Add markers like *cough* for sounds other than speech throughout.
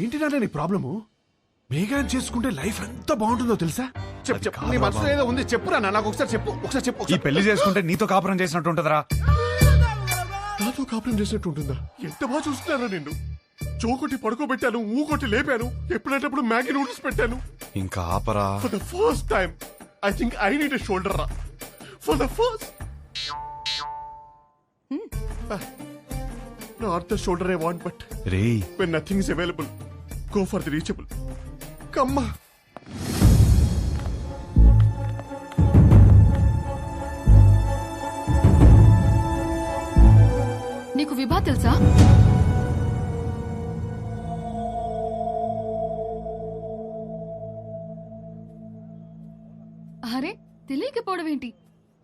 ఏంటి నాన్న నీ ప్రాబ్లము? మేఘాన్ చేసుకుంటే లైఫ్ ఎంత బాగుంటుందో తెలుసా? చెప్పు. చెప్పు. నీ మనసులో. ఏదో ఉంది. చెప్పురా నాన్న, నాకు ఒకసారి చెప్పు. ఒకసారి చెప్పు. ఈ ఒకసారి పెళ్ళి చేసుకుంటే నీతో కాపురం చేసినట్టు ఉంటదరా. నాతో కాపురం చేసినట్టు ఉంటుందా? ఎంత బాగా చూస్తున్నారా నిన్ను? చోకొట్టి పడుకోబెట్టాను ఊకొట్టి లేపాను ఎప్పుడేటప్పుడు మ్యాగీ నూడిల్స్ పెట్టాను. ఇంకా ఆపరా. For the first time I think I need a shoulder రా for the first the shoulder I want but రేయ్. when nothing is available. Go for the reachable కమ్మా నీకు విభా తెలుసా? అరే తెలియకపోవడం ఏంటి?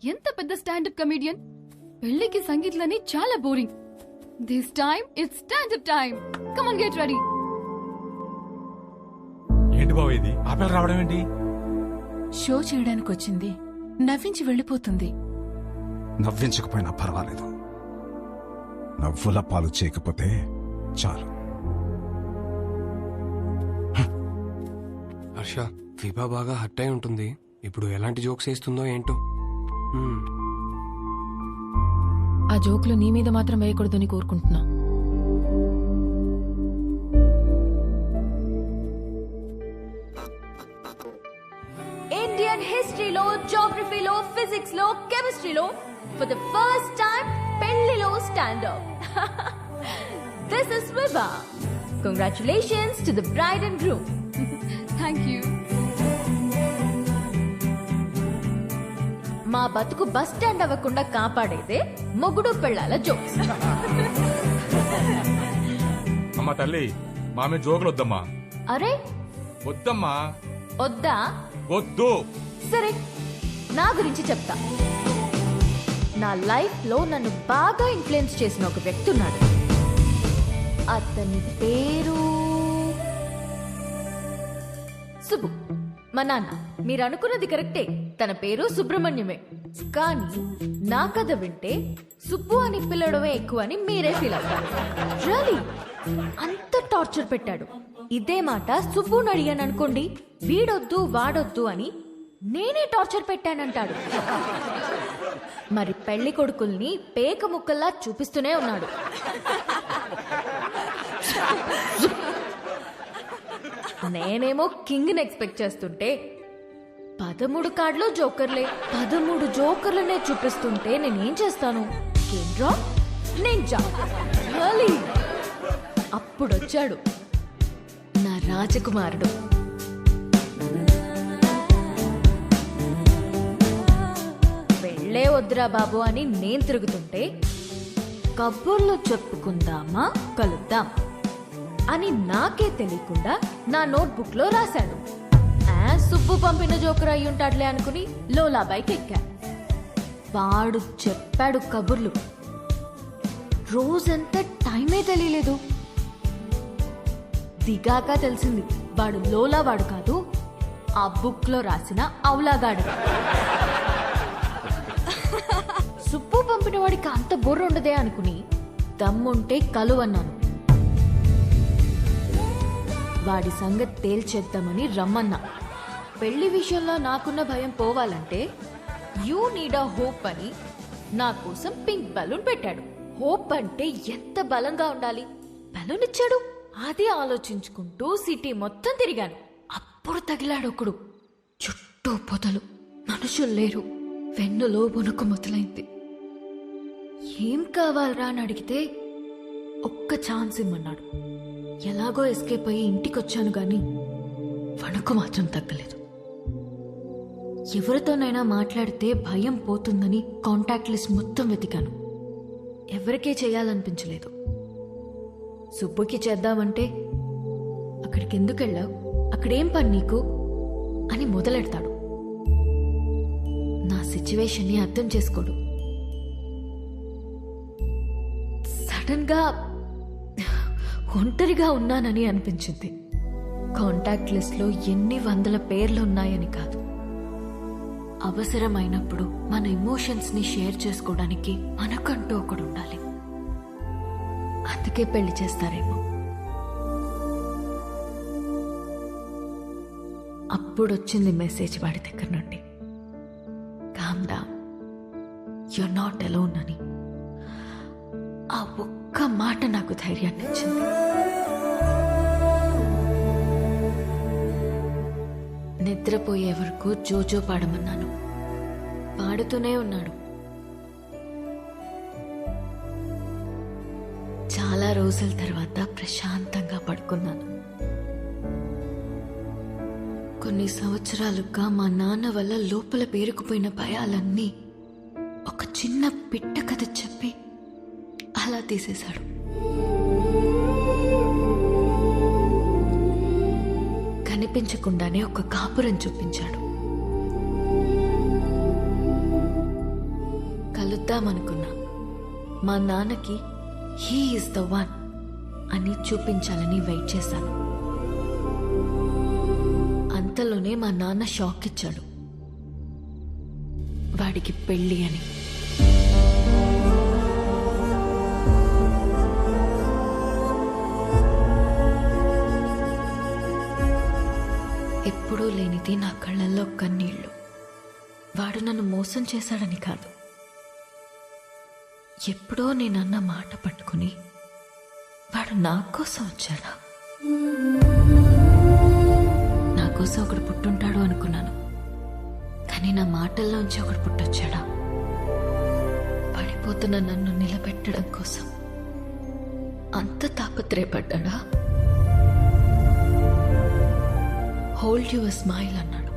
ఎంత పెద్ద స్టాండప్ కమీడియన్? పెళ్ళికి సంగీత్లని చాలా boring. This time it's standup time come on get ready బావ ఇది. ఆపేలు రావడం ఏంటి? షో చేయడానికి వచ్చింది నవ్వించి వెళ్ళిపోతుంది. నవ్వించకపోయినా పర్వాలేదు. నవ్వుల పాలు చేయకపోతే చాలు. హర్ష విభా బాగా హర్ట్ అయి ఉంటుంది. ఇప్పుడు ఎలాంటి జోక్స్ వేస్తుందో ఏంటో. ఆ జోకులు నీ మీద మాత్రం వేయకూడదని కోరుకుంటున్నా. ఫిజిక్స్లో కెమిస్ట్రీలో ఫర్ ద ఫస్ట్ టైం పెళ్ళిలో standup this is Vibha congratulations to the bride and groom thank you మా బతుకు బస్ స్టాండ్ అవ్వకుండా కాపాడేదే మొగుడు పెళ్ళాల జోక్స్. *laughs* అమ్మా తల్లి మామే జోకులు వద్దమ్మా అరే? వద్దమ్మా. వద్దా? వద్దు. సరే నా గురించి చెప్తా. నా లైఫ్లో నన్ను బాగా ఇన్ఫ్లుయెన్స్ చేసిన ఒక వ్యక్తి ఉన్నాడు అతని పేరు సుబ్బు. మా నాన్న మీరు అనుకున్నది కరెక్టే. తన పేరు సుబ్రహ్మణ్యమే. కానీ నా కథ వింటే సుబ్బు అని పిలవడమే ఎక్కువ అని మీరే ఫీల్ అవుతారు. Really? అంత టార్చర్ పెట్టాడు. ఇదే మాట సుబ్బుని అడిగాను అనుకోండి వీడొద్దు వాడొద్దు అని నేనే టార్చర్ పెట్టానంటాడు. మరి పెళ్ళి కొడుకుల్ని పేక ముక్కల్లా చూపిస్తూనే ఉన్నాడు. నేనేమో కింగ్ ఎక్స్పెక్ట్ చేస్తుంటే పదమూడు కార్డులో జోకర్లే. పదమూడు జోకర్లనే చూపిస్తుంటే నేనేం చేస్తాను? కేంద్రా నేను జా అప్పుడొచ్చాడు నా రాజకుమారుడు. వెళ్ళే వద్దురా బాబు అని నేను తిరుగుతుంటే కబుర్లు చెప్పుకుందామా? కలుద్దాం అని నాకే తెలియకుండా నా నోట్బుక్లో రాశాడు ఆ, సుబ్బు పంపిన జోకర్ అయి ఉంటాడులే అనుకుని లోలాబాయికి ఎక్కా. వాడు చెప్పాడు కబుర్లు. రోజంతా టైమే తెలియలేదు. దిగాక తెలిసింది వాడు లోలా వాడు కాదు ఆ బుక్లో రాసిన అవులాగాడు *laughs* సుబ్బు పంపిన వాడికి అంత బుర్ర ఉండదే అనుకుని దమ్ముంటే కలువన్నాను. వాడి సంగతి తేల్చేద్దామని రమ్మన్నా. పెళ్ళి విషయంలో నాకున్న భయం పోవాలంటే యూ నీడ్ అ హోప్ అని నా కోసం పింక్ బలూన్ పెట్టాడు. హోప్ అంటే ఎంత బలంగా ఉండాలి? బలూన్ ఇచ్చాడు. అది ఆలోచించుకుంటూ సిటీ మొత్తం తిరిగాను. అప్పుడు తగిలాడు ఒకడు చుట్టూ పొదలు. మనుషులు లేరు. వెన్నులో వణుకు మొదలైంది ఏం కావాలరా అని అడిగితే ఒక్క ఛాన్స్ ఇమ్మన్నాడు. ఎలాగో ఎస్కేప్ అయ్యి ఇంటికొచ్చాను కానీ వణుకు మాత్రం తగ్గలేదు. ఎవరితోనైనా మాట్లాడితే భయం పోతుందని కాంటాక్ట్ లిస్ట్ మొత్తం వెతికాను. ఎవరికే చేయాలనిపించలేదు. సుబ్బుకి చేద్దామంటే అక్కడికి ఎందుకు వెళ్ళావు? అక్కడేం పని నీకు? అని మొదలెడతాడు. సిచ్యువేషన్ని అర్థం చేసుకోడు. సడన్గా ఒంటరిగా ఉన్నానని అనిపించింది. కాంటాక్ట్ లిస్ట్లో ఎన్ని వందల పేర్లు ఉన్నాయని కాదు. అవసరమైనప్పుడు మన ఎమోషన్స్ని షేర్ చేసుకోవడానికి మనకంటూ ఒకడు ఉండాలి అందుకే పెళ్ళి చేస్తారేమో. అప్పుడొచ్చింది మెసేజ్ వాడి దగ్గర నుండి. Come down you not alone అని ఆ ఒక్క మాట నాకు ధైర్యాన్ని ఇచ్చింది. నిద్రపోయే వరకు జోజో పాడమన్నాను. పాడుతూనే ఉన్నాడు. చాలా రోజుల తర్వాత ప్రశాంతంగా పడుకున్నాను. కొన్ని సంవత్సరాలుగా మా నాన్న వల్ల లోపల పేరుకుపోయిన భయాలన్నీ ఒక చిన్న పిట్ట కథ చెప్పి అలా తీసేశాడు. కనిపించకుండానే ఒక కాపురం చూపించాడు. కలుద్దామనుకున్నా. మా నాన్నకి హీ ఈస్ ద వన్ అని చూపించాలని వెయిట్ చేశాను. అంతలోనే మా నాన్న షాక్ ఇచ్చాడు వాడికి పెళ్ళి అని. ఎప్పుడూ లేనిది నా కళ్ళల్లో కన్నీళ్ళు. వాడు నన్ను మోసం చేశాడని కాదు. ఎప్పుడో నేనన్న మాట పట్టుకుని వాడు నా కోసం వచ్చాడా? నా ఒకడు పుట్టుంటాడు అనుకున్నాను. కానీ నా మాటల్లోంచి ఒకడు పుట్టొచ్చాడా. పడిపోతున్న నన్ను నిలబెట్టడం కోసం అంత తాపత్రయపడ్డా హోల్డ్ యువర్ స్మైల్ అన్నాడు.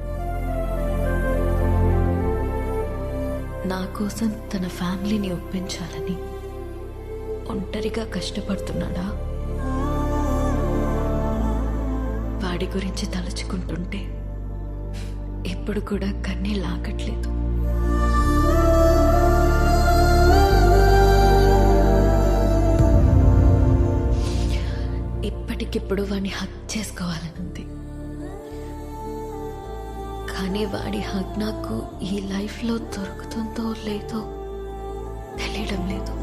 నా కోసం తన ఫ్యామిలీని ఒప్పించాలని ఒంటరిగా కష్టపడుతున్నాడా? వాడి గురించి తలుచుకుంటుంటే ఎప్పుడు కూడా కన్నీ లాగట్లేదు. ఇప్పటికిప్పుడు వాడిని హక్ చేసుకోవాలనుంది. కానీ వాడి హక్ నాకు ఈ లైఫ్లో దొరుకుతుందో లేదో తెలియడం లేదు.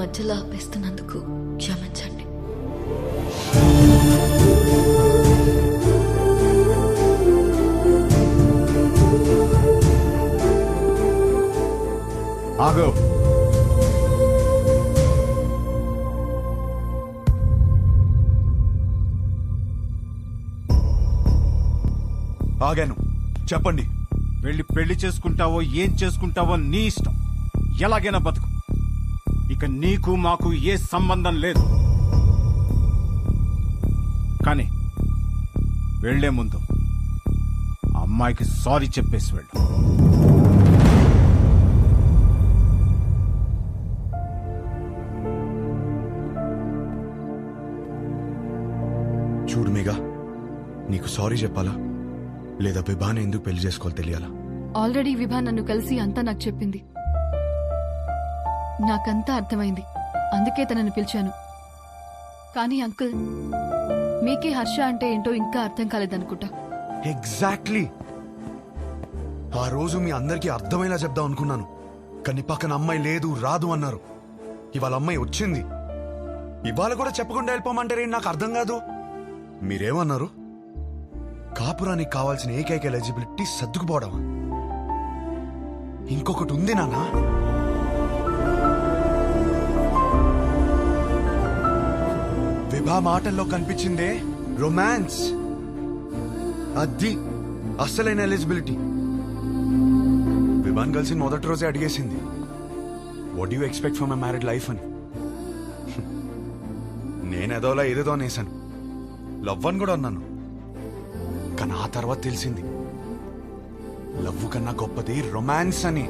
మధ్యలో ఆపేస్తున్నందుకు క్షమించండి. ఆగు. ఆగాను. చెప్పండి. వెళ్ళి పెళ్ళి చేసుకుంటావో ఏం చేసుకుంటావో నీ ఇష్టం. ఎలాగైనా బతుకు. ఇక నీకు మాకు ఏ సంబంధం లేదు. కానీ వెళ్ళే ముందు అమ్మాయికి సారీ చెప్పేసి వెళ్ళు. చూడు మీగా నీకు సారీ చెప్పాలా? లేదా విభాని ఎందుకు పెళ్ళి చేసుకోవాలి తెలియాలా? ఆల్రెడీ విభా నన్ను కలిసి అంతా నాకు చెప్పింది. నాకంతా అర్థమైంది. అందుకే తనని పిలిచాను. కానీ అంకుల్ మీకే హర్ష అంటే ఏంటో ఇంకా అర్థం కాలేదనుకుంటా. ఎగ్జాక్ట్లీ. ఆ రోజు మీ అందరికీ అర్థమయ్యేలా చెప్దాం అనుకున్నాను. కానీ పక్కన అమ్మాయి లేదు రాదు అన్నారు. ఇవాళ అమ్మాయి వచ్చింది. ఇవాళ కూడా చెప్పకుండా వెళ్ళిపోమంటారే నాకు అర్థం కాదు. మీరేమన్నారు? కాపురానికి కావాల్సిన ఏకైక ఎలిజిబిలిటీ సర్దుకుపోవడం ఇంకొకటి ఉంది నానా విభా మాటల్లో కనిపించిందే రొమాన్స్. అది అస్సలైన ఎలిజిబిలిటీ. విభాన్ కలిసి మొదటి రోజే అడిగేసింది. What you expect for my married life అని. నేనేదోలా ఏదేదో అనేసాను లవ్ అని కూడా అన్నాను. కానీ ఆ తర్వాత తెలిసింది. లవ్ కన్నా గొప్పది రొమాన్స్ అని.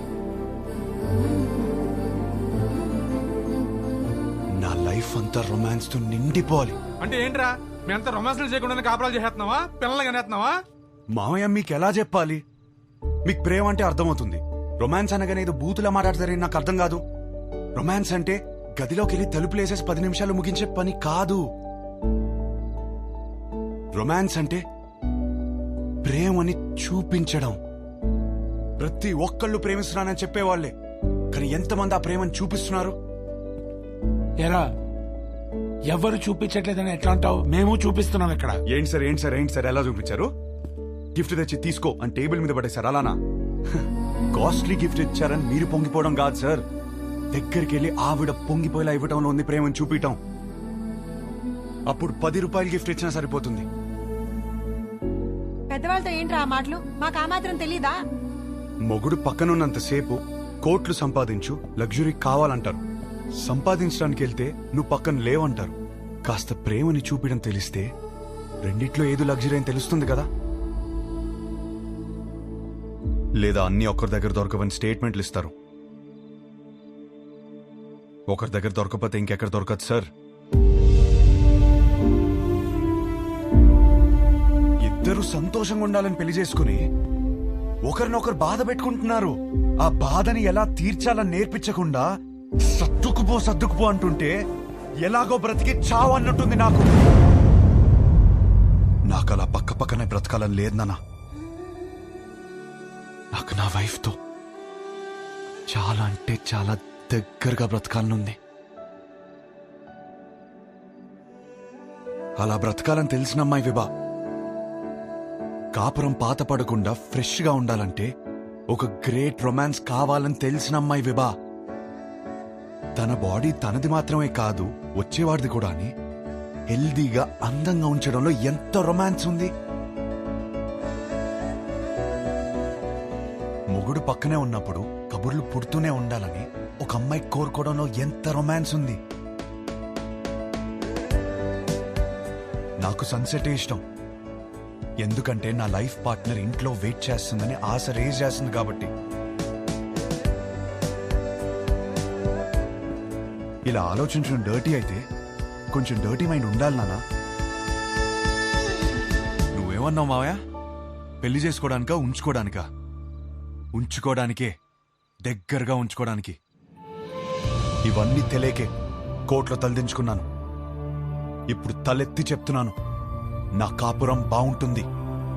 లైఫ్ అంతా రొమాన్స్తో నిండిపోవాలి. అంటే ఏంట్రా? మీ అంత రొమాన్స్లు చేయకుండా కాపురాలు చేసేస్తున్నావా? పిల్లలు కనేస్తున్నావా? మామయ్య మీకు ఎలా చెప్పాలి? మీకు ప్రేమ అంటే అర్థమవుతుంది. రొమాన్స్ అనగానే ఏదో బూతులా మాట్లాడతారని నాకు అర్థం కాదు. రొమాన్స్ అంటే గదిలోకి వెళ్ళి తలుపులేసేసి పది నిమిషాలు ముగించే పని కాదు. రొమాన్స్ అంటే ప్రేమని చూపించడం. ప్రతి ఒక్కళ్ళు ప్రేమిస్తున్నానని చెప్పేవాళ్ళే కానీ ఎంతమంది ఆ ప్రేమను చూపిస్తున్నారు? ఎరా ఎవరు చూపించట్లేదని ఎట్లా అంటావు? మేము చూపిస్తున్నాం ఇక్కడ. ఏంటి సార్ ఏంటి సార్ ఏంటి సార్ ఎలా చూపించారు? గిఫ్ట్ తెచ్చి తీసుకో అని టేబుల్ మీద పడేశారు అలానా? కాస్ట్లీ గిఫ్ట్ ఇచ్చారని మీరు పొంగిపోవడం కాదు సార్. దగ్గరికి వెళ్ళి ఆవిడ పొంగిపోయేలా ఇవ్వటంలో ఉంది ప్రేమను చూపించటం అప్పుడు పది రూపాయలు గిఫ్ట్ ఇచ్చినా సరిపోతుంది. పెద్దవాళ్ళతో ఏంట్రా ఆ మాటలు? మాకు ఆ మాత్రం తెలీదా? మొగుడు పక్కనున్నంతసేపు కోట్లు సంపాదించు లగ్జరీ కావాలంటారు. సంపాదించడానికి వెళ్తే నువ్వు పక్కన లేవంటారు. కాస్త ప్రేమని చూపించడం తెలిస్తే రెండిట్లో ఏదో లగ్జరీ అని తెలుస్తుంది కదా. లేదా అన్ని ఒకరి దగ్గర దొరకవని స్టేట్మెంట్లు ఇస్తారు. ఒకరి దగ్గర దొరకపోతే ఇంకెక్కడ దొరకదు సార్. ఇద్దరు సంతోషంగా ఉండాలని పెళ్ళి చేసుకుని ఒకరినొకరు బాధ పెట్టుకుంటున్నారు. ఆ బాధని ఎలా తీర్చాలని నేర్పించకుండా సర్దుకుపో సర్దుకుపో అంటుంటే ఎలాగో బ్రతికి చావు అన్నట్టుంది నాకు. నాకు అలా పక్క పక్కనే బ్రతకాలని లేదు నాన్న. నాకు నా వైఫ్తో చాలా అంటే చాలా దగ్గరగా బ్రతకాలనుంది. అలా బ్రతకాలని తెలిసిన అమ్మాయి విభా కాపురం పాత పడకుండా ఫ్రెష్గా ఉండాలంటే ఒక గ్రేట్ రొమాన్స్ కావాలని తెలిసిన అమ్మాయి విభా. తన బాడీ తనది మాత్రమే కాదు వచ్చేవాడిది కూడా అని హెల్దీగా అందంగా ఉంచడంలో ఎంత రొమాన్స్ ఉంది. మొగుడు పక్కనే ఉన్నప్పుడు కబుర్లు పుడుతూనే ఉండాలని ఒక అమ్మాయి కోరుకోవడంలో ఎంత రొమాన్స్ ఉంది. నాకు సన్సెట్ ఇష్టం. ఎందుకంటే నా లైఫ్ పార్ట్నర్ ఇంట్లో వెయిట్ చేస్తుందని ఆశ రేజ్ చేస్తుంది కాబట్టి ఇలా ఆలోచించడం డర్టీ అయితే కొంచెం డర్టీ మైండ్ ఉండాలి నానా నువ్వేమన్నావు మావయ్య? పెళ్ళి చేసుకోవడానికా ఉంచుకోవడానికా ఉంచుకోవడానికే దగ్గరగా ఉంచుకోవడానికి ఇవన్నీ తెలియకే కోట్లో తలదించుకున్నాను. ఇప్పుడు తలెత్తి చెప్తున్నాను. నా కాపురం బాగుంటుంది.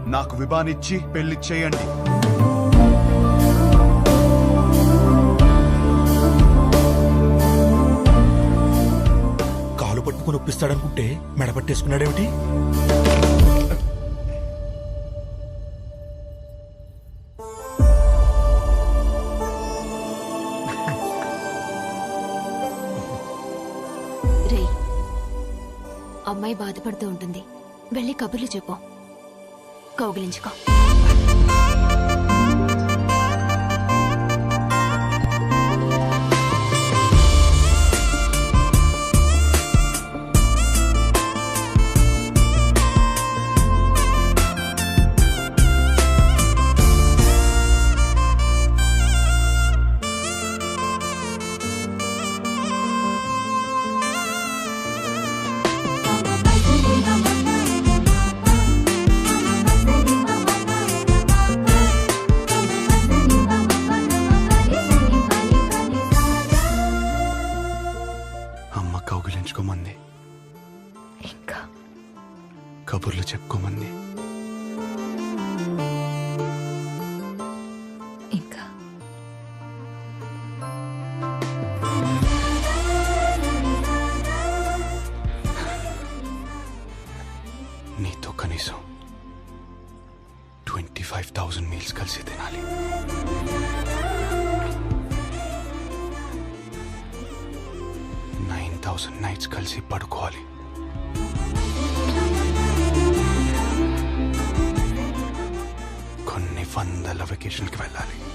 నాకు విభానిచ్చి పెళ్ళి చేయండి. కాలు ఒప్పిస్తాడనుకుంటే మెడపట్టేసుకున్నాడేమిటి? రే అమ్మాయి బాధపడుతూ ఉంటుంది. వెళ్ళి కబుర్లు చెప్పు. కౌగిలించుకో. నీతో కనీసం ట్వంటీ ఫైవ్ థౌసండ్ మీల్స్ కలిసి తినాలి. నైన్ థౌసండ్ నైట్స్ కలిసి పడుకోవాలి. కొన్ని వందల వెకేషన్కి వెళ్ళాలి.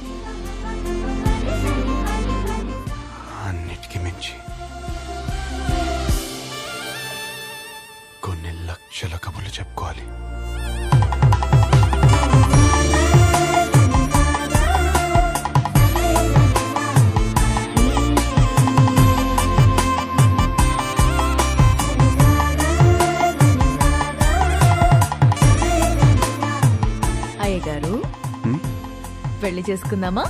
లక్షల కబుర్లు చెప్పుకోవాలి. అయ్యగారు హ్మ్? పెళ్ళి చేసుకుందామా?